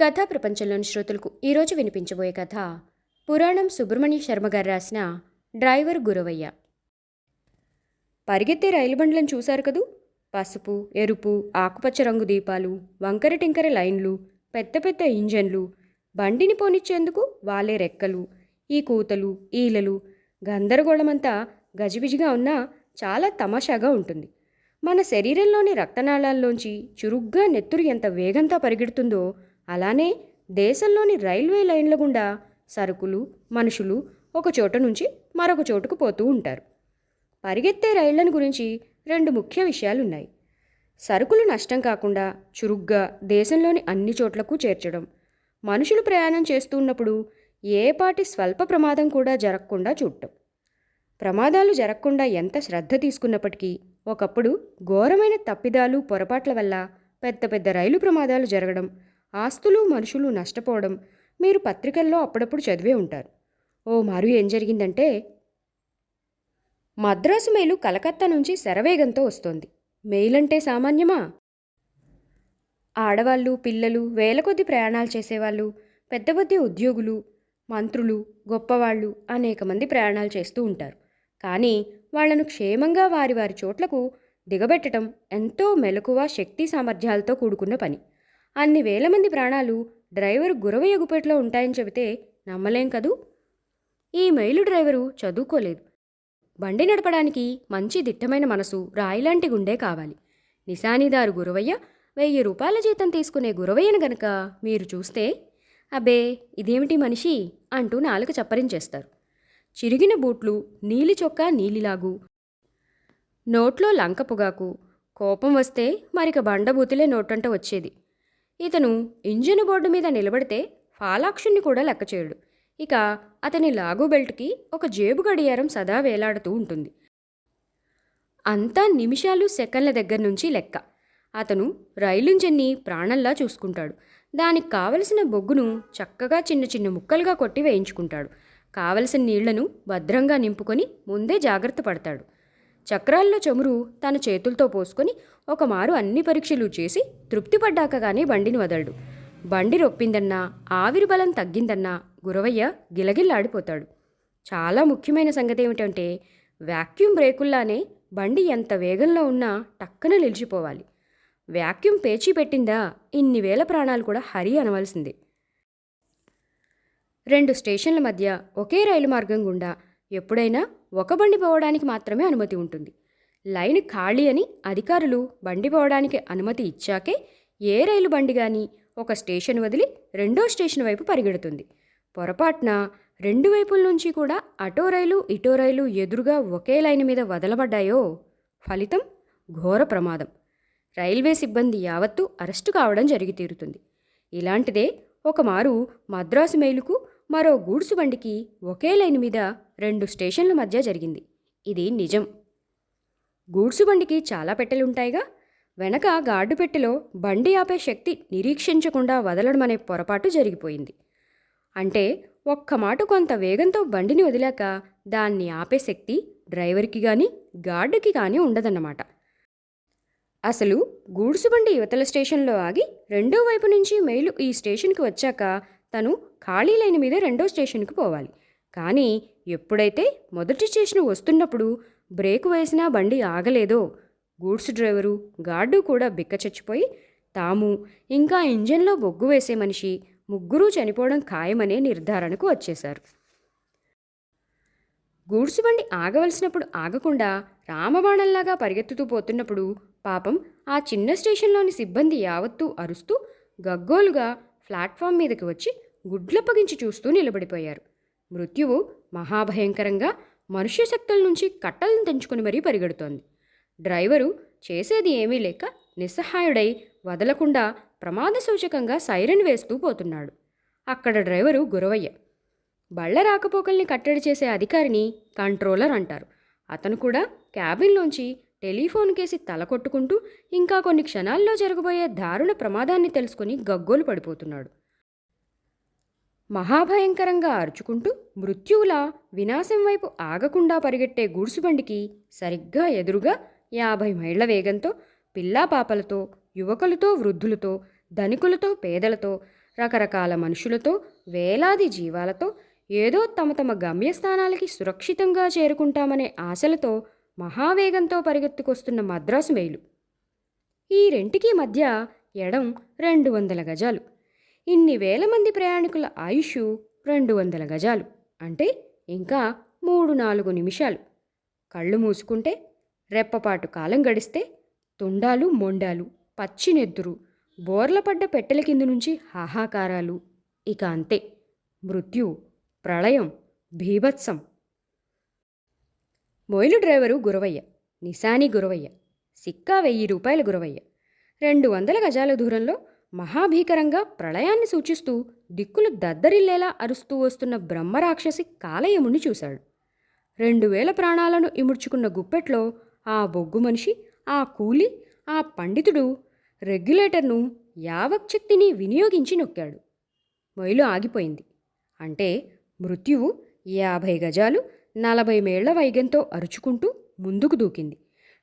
కథా ప్రపంచంలోని శ్రోతలకు ఈరోజు వినిపించబోయే కథ పురాణం సుబ్రహ్మణ్య శర్మ గారు రాసిన డ్రైవర్ గురవయ్య. పరిగెత్తే రైలు బండ్లను చూశారు కదూ? పసుపు ఎరుపు ఆకుపచ్చ రంగు దీపాలు వంకర టింకర లైన్లు పెద్ద పెద్ద ఇంజన్లు బండిని పోనిచ్చేందుకు వాలే రెక్కలు ఈ కూతలు ఈలలు గందరగోళమంతా గజిబిజిగా ఉన్నా చాలా తమాషాగా ఉంటుంది. మన శరీరంలోని రక్తనాళాల్లోంచి చురుగ్గా నెత్తురు ఎంత వేగంతో పరిగెడుతుందో అలానే దేశంలోని రైల్వే లైన్ల గుండా సరుకులు మనుషులు ఒక చోట నుంచి మరొక చోటుకు పోతూ ఉంటారు. పరిగెత్తే రైళ్ళను గురించి రెండు ముఖ్య విషయాలున్నాయి. సరుకులు నష్టం కాకుండా చురుగ్గా దేశంలోని అన్ని చోట్లకు చేర్చడం మనుషులు ప్రయాణం చేస్తున్నప్పుడు ఏపాటి స్వల్ప ప్రమాదం కూడా జరగకుండా చూడటం. ప్రమాదాలు జరగకుండా ఎంత శ్రద్ధ తీసుకున్నప్పటికీ ఒకప్పుడు ఘోరమైన తప్పిదాలు పొరపాట్ల వల్ల పెద్ద పెద్ద రైలు ప్రమాదాలు జరగడం ఆస్తులు మనుషులు నష్టపోవడం మీరు పత్రికల్లో అప్పుడప్పుడు చదివే ఉంటారు. ఓ మారు ఏం జరిగిందంటే మద్రాసు మెయిలు కలకత్తా నుంచి శరవేగంతో వస్తోంది. మెయిల్ అంటే సామాన్యమా? ఆడవాళ్ళు పిల్లలు వేల కొద్ది ప్రయాణాలు చేసేవాళ్ళు పెద్ద పెద్ద ఉద్యోగులు మంత్రులు గొప్పవాళ్ళు అనేక మంది ప్రయాణాలు చేస్తూ ఉంటారు. కానీ వాళ్ళను క్షేమంగా వారి వారి చోట్లకు దిగబెట్టడం ఎంతో మెలకువ శక్తి సామర్థ్యాలతో కూడుకున్న పని. అన్ని వేల మంది ప్రాణాలు డ్రైవర్ గురవయ్య గుప్పెట్లో ఉంటాయని చెబితే నమ్మలేం కదూ? ఈ మైలు డ్రైవరు చదువుకోలేదు. బండి నడపడానికి మంచి దిట్టమైన మనసు రాయిలాంటి గుండె కావాలి. నిశానీదారు గురవయ్య వెయ్యి రూపాయల జీతం తీసుకునే గురవయ్యను గనక మీరు చూస్తే అబ్బే ఇదేమిటి మనిషి? అంటూ నాలుక చప్పరించేస్తారు. చిరిగిన బూట్లు నీలి చొక్కా నీలిలాగు. నోట్లో లంక పొగాకు. కోపం వస్తే మరిక బండబూతులే నోటంట వచ్చేది. ఇతను ఇంజిన్ బోర్డు మీద నిలబడితే ఫాలాక్షుణ్ణి కూడా లెక్క చేయడు. ఇక అతని లాగు బెల్ట్కి ఒక జేబు గడియారం సదా వేలాడుతూ ఉంటుంది. అంతా నిమిషాలు సెకండ్ల దగ్గర నుంచి లెక్క. అతను రైలు ఇంజన్ని ప్రాణంలా చూసుకుంటాడు. దానికి కావలసిన బొగ్గును చక్కగా చిన్న చిన్న ముక్కలుగా కొట్టి వేయించుకుంటాడు. కావలసిన నీళ్ళను భద్రంగా నింపుకొని ముందే జాగ్రత్త పడతాడు. చక్రాల్లో చమురు తన చేతులతో పోసుకొని ఒక మారు అన్ని పరీక్షలు చేసి తృప్తిపడ్డాక కానీ బండిని వదలడు. బండి రొప్పిందన్నా ఆవిరి బలం తగ్గిందన్నా గురవయ్య గిలగిల్లాడిపోతాడు. చాలా ముఖ్యమైన సంగతి ఏమిటంటే వ్యాక్యూమ్ బ్రేకుల్లానే బండి ఎంత వేగంలో ఉన్నా టక్కన నిలిచిపోవాలి. వ్యాక్యూమ్ పేచీ పెట్టిందా ఇన్ని వేల ప్రాణాలు కూడా హరి అనవలసిందే. రెండు స్టేషన్ల మధ్య ఒకే రైలు మార్గం గుండా ఎప్పుడైనా ఒక బండి పోవడానికి మాత్రమే అనుమతి ఉంటుంది. లైన్ ఖాళీ అని అధికారులు బండి పోవడానికి అనుమతి ఇచ్చాకే ఏ రైలు బండి కానీ ఒక స్టేషన్ వదిలి రెండో స్టేషన్ వైపు పరిగెడుతుంది. పొరపాటున రెండు వైపుల నుంచి కూడా అటో రైలు ఇటో రైలు ఎదురుగా ఒకే లైన్ మీద వదలబడ్డాయో ఫలితం ఘోర ప్రమాదం. రైల్వే సిబ్బంది యావత్తు అరెస్టు కావడం జరిగి తీరుతుంది ఇలాంటిదే ఒకమారు మద్రాసు మెయిలుకు మరో గూడ్సు బండికి ఒకే లైన్ మీద రెండు స్టేషన్ల మధ్య జరిగింది. ఇది నిజం. గూడ్సు బండికి చాలా పెట్టెలుంటాయిగా. వెనక గార్డు పెట్టెలో బండి ఆపే శక్తి నిరీక్షించకుండా వదలడం అనే పొరపాటు జరిగిపోయింది. అంటే ఒక్క మాట కొంత వేగంతో బండిని వదిలాక దాన్ని ఆపే శక్తి డ్రైవర్కి కానీ గార్డుకి కానీ ఉండదన్నమాట. అసలు గూడ్సు బండి యువతల స్టేషన్లో ఆగి రెండో వైపు నుంచి మెయిలు ఈ స్టేషన్కి వచ్చాక తను ఖాళీ లైన్ మీద రెండో స్టేషన్కి పోవాలి. కానీ ఎప్పుడైతే మొదటి స్టేషన్ వస్తున్నప్పుడు బ్రేకు వేసినా బండి ఆగలేదో గూడ్స్ డ్రైవరు గార్డు కూడా బిక్క చచ్చిపోయి తాము ఇంకా ఇంజన్లో బొగ్గు వేసే మనిషి ముగ్గురూ చనిపోవడం ఖాయమనే నిర్ధారణకు వచ్చేశారు. గూడ్స్ బండి ఆగవలసినప్పుడు ఆగకుండా రామబాణంలాగా పరిగెత్తుతూ పోతున్నప్పుడు పాపం ఆ చిన్న స్టేషన్లోని సిబ్బంది యావత్తూ అరుస్తూ గగ్గోలుగా ప్లాట్ఫామ్ మీదకి వచ్చి గుడ్లప్పగించి చూస్తూ నిలబడిపోయారు. మృత్యువు మహాభయంకరంగా మనుష్య శక్తుల నుంచి కట్టలను తెంచుకుని మరీ పరిగెడుతోంది. డ్రైవరు చేసేది ఏమీ లేక నిస్సహాయుడై వదలకుండా ప్రమాద సూచకంగా సైరన్ వేస్తూ పోతున్నాడు. అక్కడ డ్రైవరు గురవయ్య బళ్ళ రాకపోకల్ని కట్టడి చేసే అధికారిని కంట్రోలర్ అంటారు. అతను కూడా క్యాబిన్లోంచి టెలిఫోన్ కేసి తల కొట్టుకుంటూ ఇంకా కొన్ని క్షణాల్లో జరగబోయే దారుణ ప్రమాదాన్ని తెలుసుకుని గగ్గోలు పడిపోతున్నాడు. మహాభయంకరంగా అరుచుకుంటూ మృత్యువులా వినాశం వైపు ఆగకుండా పరిగెట్టే గూడ్సుబండికి సరిగ్గా ఎదురుగా యాభై మైళ్ళ వేగంతో పిల్లా పాపలతో యువకులతో వృద్ధులతో ధనికులతో పేదలతో రకరకాల మనుషులతో వేలాది జీవాలతో ఏదో తమ తమ గమ్యస్థానాలకి సురక్షితంగా చేరుకుంటామనే ఆశలతో మహావేగంతో పరిగెత్తుకొస్తున్న మద్రాసు మెయిలు ఈ రెంటికి మధ్య ఎడం రెండు వందల గజాలు. ఇన్ని వేల మంది ప్రయాణికుల ఆయుష్ రెండు వందల గజాలు. అంటే ఇంకా మూడు నాలుగు నిమిషాలు. కళ్ళు మూసుకుంటే రెప్పపాటు కాలం గడిస్తే తుండాలు మొండాలు పచ్చినెద్దురు బోర్లపడ్డ పెట్టెల కింద నుంచి హాహాకారాలు. ఇక అంతే. మృత్యు ప్రళయం భీభత్సం మొయిలు డ్రైవరు గురవయ్య నిశాని గురవయ్య సిక్కా వెయ్యి రూపాయల గురవయ్య. రెండు వందల గజాల దూరంలో మహాభీకరంగా ప్రళయాన్ని సూచిస్తూ దిక్కులు దద్దరిల్లేలా అరుస్తూ వస్తున్న బ్రహ్మరాక్షసి కాలయముని చూశాడు. రెండు వేల ప్రాణాలను ఇముడ్చుకున్న గుప్పెట్లో ఆ బొగ్గు మనిషి ఆ కూలి ఆ పండితుడు రెగ్యులేటర్ను యావక్శక్తిని వినియోగించి నొక్కాడు. మొయిలు ఆగిపోయింది. అంటే మృత్యువు యాభై గజాలు నలభై మేళ్ళ వైగంతో అరుచుకుంటూ ముందుకు దూకింది.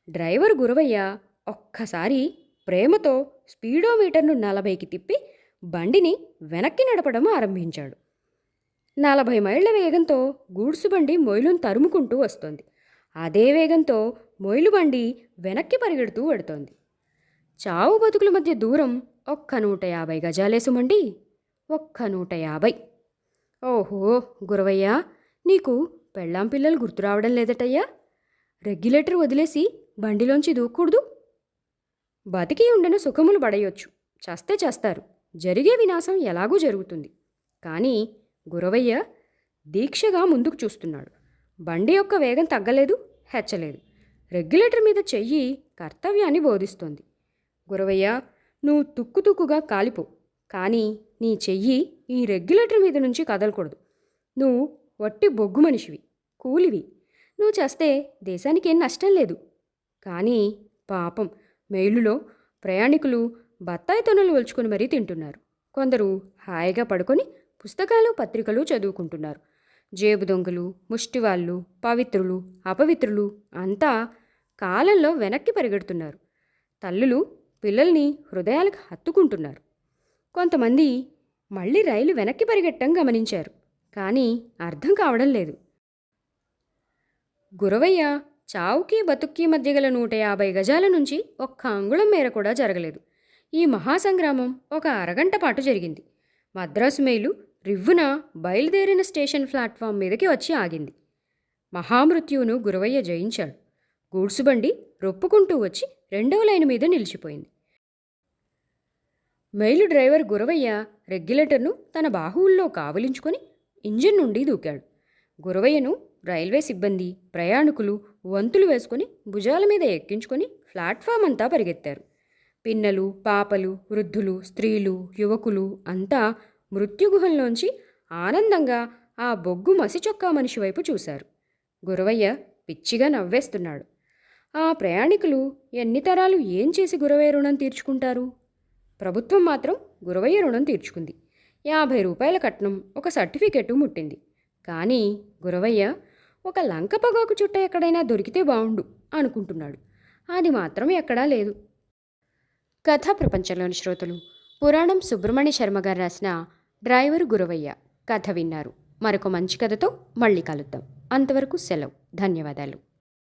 డ్రైవర్ గురవయ్య ఒక్కసారి ప్రేమతో స్పీడోమీటర్ను నలభైకి తిప్పి బండిని వెనక్కి నడపడం ఆరంభించాడు. నలభై మైళ్ళ వేగంతో గూడ్సు బండి మొయిలును తరుముకుంటూ వస్తోంది. అదే వేగంతో మొయిలు బండి వెనక్కి పరిగెడుతూ పడుతోంది. చావు బతుకుల మధ్య దూరం ఒక్క నూట యాభై గజాలే సుమండి ఒక్క నూట యాభై. ఓహో గురవయ్య నీకు పెళ్ళాం పిల్లలు గుర్తు రావడం లేదటయ్యా? రెగ్యులేటర్ వదిలేసి బండిలోంచి దూకూడదు బతికి ఉండను సుఖములు పడేయొచ్చు. చస్తే చేస్తారు. జరిగే వినాశం ఎలాగూ జరుగుతుంది. కానీ గురవయ్య దీక్షగా ముందుకు చూస్తున్నాడు. బండి యొక్క వేగం తగ్గలేదు హెచ్చలేదు. రెగ్యులేటర్ మీద చెయ్యి కర్తవ్యాన్ని బోధిస్తోంది. గురవయ్య నువ్వు తుక్కు తుక్కుగా కాలిపో. కానీ నీ చెయ్యి ఈ రెగ్యులేటర్ మీద నుంచి కదలకూడదు. నువ్వు వట్టి బొగ్గు మనిషివి. కూలివి. నువ్వు చేస్తే దేశానికి ఏం నష్టం లేదు. కానీ పాపం మెయిలులో ప్రయాణికులు బత్తాయి తొనలు ఒలుచుకొని మరీ తింటున్నారు. కొందరు హాయిగా పడుకొని పుస్తకాలు పత్రికలు చదువుకుంటున్నారు. జేబు దొంగలు ముష్టివాళ్ళు పవిత్రులు అపవిత్రులు అంతా కాలంలో వెనక్కి పరిగెడుతున్నారు. తల్లులు పిల్లల్ని హృదయాలకు హత్తుకుంటున్నారు. కొంతమంది మళ్ళీ రైలు వెనక్కి పరిగెట్టం గమనించారు. కానీ అర్థం కావడం లేదు. గురవయ్య చావుకి బతుక్కి మధ్య గల నూట యాభై గజాల నుంచి ఒక్క అంగుళం మేర కూడా జరగలేదు. ఈ మహాసంగ్రామం ఒక అరగంట పాటు జరిగింది. మద్రాసు మెయిలు రివ్వున బయలుదేరిన స్టేషన్ ప్లాట్ఫామ్ మీదకి వచ్చి ఆగింది. మహామృత్యువును గురవయ్య జయించాడు. గూడ్సు బండి రొప్పుకుంటూ వచ్చి రెండవ లైన్ మీద నిలిచిపోయింది. మెయిలు డ్రైవర్ గురవయ్య రెగ్యులేటర్ను తన బాహువుల్లో కావలించుకొని ఇంజిన్ నుండి దూకాడు. గురవయ్యను రైల్వే సిబ్బంది ప్రయాణికులు వంతులు వేసుకొని భుజాల మీద ఎక్కించుకొని ప్లాట్ఫామ్ అంతా పరిగెత్తారు. పిన్నలు పాపలు వృద్ధులు స్త్రీలు యువకులు అంతా మృత్యుగుహంలోంచి ఆనందంగా ఆ బొగ్గు మసి చొక్కా మనిషి వైపు చూశారు. గురవయ్య పిచ్చిగా నవ్వేస్తున్నాడు. ఆ ప్రయాణికులు ఎన్ని తరాలు ఏం చేసి గురవయ్య రుణం తీర్చుకుంటారు? ప్రభుత్వం మాత్రం గురవయ్య రుణం తీర్చుకుంది. యాభై రూపాయల కట్నం ఒక సర్టిఫికెట్ ముట్టింది. కానీ గురవయ్య ఒక లంక పొగాకు చుట్ట ఎక్కడైనా దొరికితే బాగుండు అనుకుంటున్నాడు. అది మాత్రం ఎక్కడా లేదు. కథా ప్రపంచంలోని శ్రోతలు పురాణం సుబ్రహ్మణ్య శర్మ గారు రాసిన డ్రైవర్ గురవయ్య కథ విన్నారు. మరొక మంచి కథతో మళ్ళీ కలుద్దాం. అంతవరకు సెలవు. ధన్యవాదాలు.